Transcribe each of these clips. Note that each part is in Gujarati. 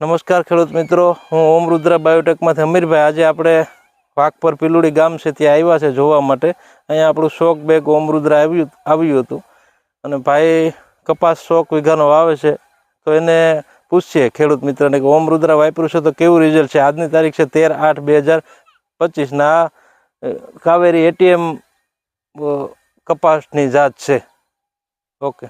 નમસ્કાર ખેડૂત મિત્રો, હું ઓમ રુદ્રા બાયોટેકમાંથી અમીરભાઈ. આજે આપણે વાઘપર પીલુડી ગામ છે, ત્યાં આવ્યા છે જોવા માટે. અહીંયા આપણું શોક બેગ ઓમ રુદ્રા આવ્યું આવ્યું હતું. અને ભાઈ, કપાસ શોક વીઘાનો વાવે છે. તો એને પૂછીએ ખેડૂત મિત્રને કે, ઓમ રુદ્રા વાપર્યું છે તો કેવું રિઝલ્ટ છે? આજની તારીખ છે તેર આઠ બે હજાર પચીસના કાવેરી એટીએમ કપાસની જાત છે. ઓકે.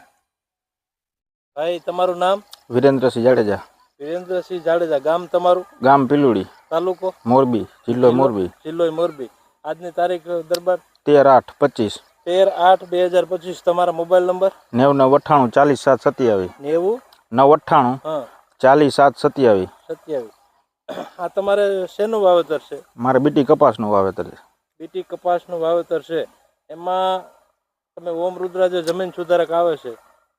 ભાઈ, તમારું નામ? વિરેન્દ્રસિંહ જાડેજા. વિરેન્દ્રસિંહ જાડેજા ગામ તમારું? ગામ પિલુડી. તાલુકો? મોરબી જિલ્લો મોરબી. જિલ્લો મોરબી. આજની તારીખ દરબાર? તેર આઠ પચીસ. તેર આઠ બે હજાર પચીસ તમારા મોબાઈલ નંબર? નેવ નવ અઠ્ઠાણું ચાલીસ સાત સત્યાવીસ. નેવું? નવ અઠ્ઠાણું હા. ચાલીસ સાત સત્યાવીસ. સત્યાવીસ. આ તમારે શેનું વાવેતર છે? મારે બીટી કપાસનું વાવેતર છે. બીટી કપાસનું વાવેતર છે. એમાં તમે ઓમ રુદ્રા જે જમીન સુધારક આવે છે.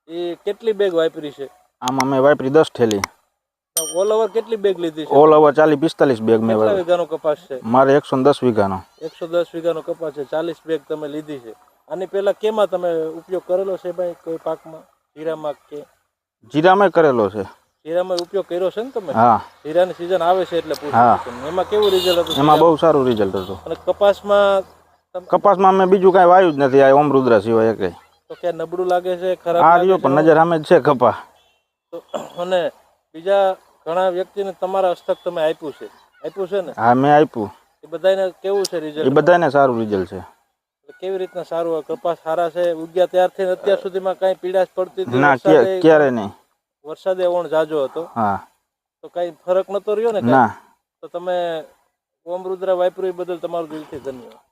એ કેટલી બેગ વાપરી છે? આમાં મેં વાપરી દસ થેલી. ઓલ ઓવર કેટલી બેગ લીધી છે? ઓલ ઓવર ચાલીસ પિસ્તાલીસ બેગ મેં કેટલા વીઘાનો કપાસ છે? મારે એકસો ને દસ વીઘાનો. એકસો દસ વીઘાનો કપાસ છે ચાલીસ બેગ તમે લીધી છે. આની પહેલા કેમાં તમે ઉપયોગ કરેલો છે ભાઈ કોઈ પાકમાં? જીરામાં કે? જીરામાં કરેલો છે. જીરામાં ઉપયોગ કર્યો છે ને તમે? હા. જીરાની સિઝન આવે છે એટલે. પૂછું એમાં કેવું રિઝલ્ટ હતું? એમાં બહુ સારું રિઝલ્ટ હતું. અને કપાસમાં કપાસમાં મેં બીજું કાંઈ વાયું જ નથી આ ઓમ રુદ્રા સિવાય કઈ તો કે નબળું લાગે છે ખરાબ આ રહ્યો પણ નજર સામે જ છે કપા. અને બીજા ઘણા વ્યક્તિને તમારા હસ્તક તમે આપ્યું છે. આપ્યું છે ને? હા મેં આપ્યું. એ બધાને કેવું છે એ બધાને સારું રિઝલ્ટ છે. કેવી રીતના સારું? કપાસ સારા છે? ઉગ્યા ત્યારથી અત્યાર સુધીમાં કઈ પીડાશ પડતી હતી? ના ક્યારે નહીં. વરસાદે ઓણ જાજો હતો. હા. તો કઈ ફરક નતો રહ્યો ને ના. તો તમે ઓમ રુદ્રા વાપર્યું એ બદલ તમારું દિલથી ધન્યવાદ.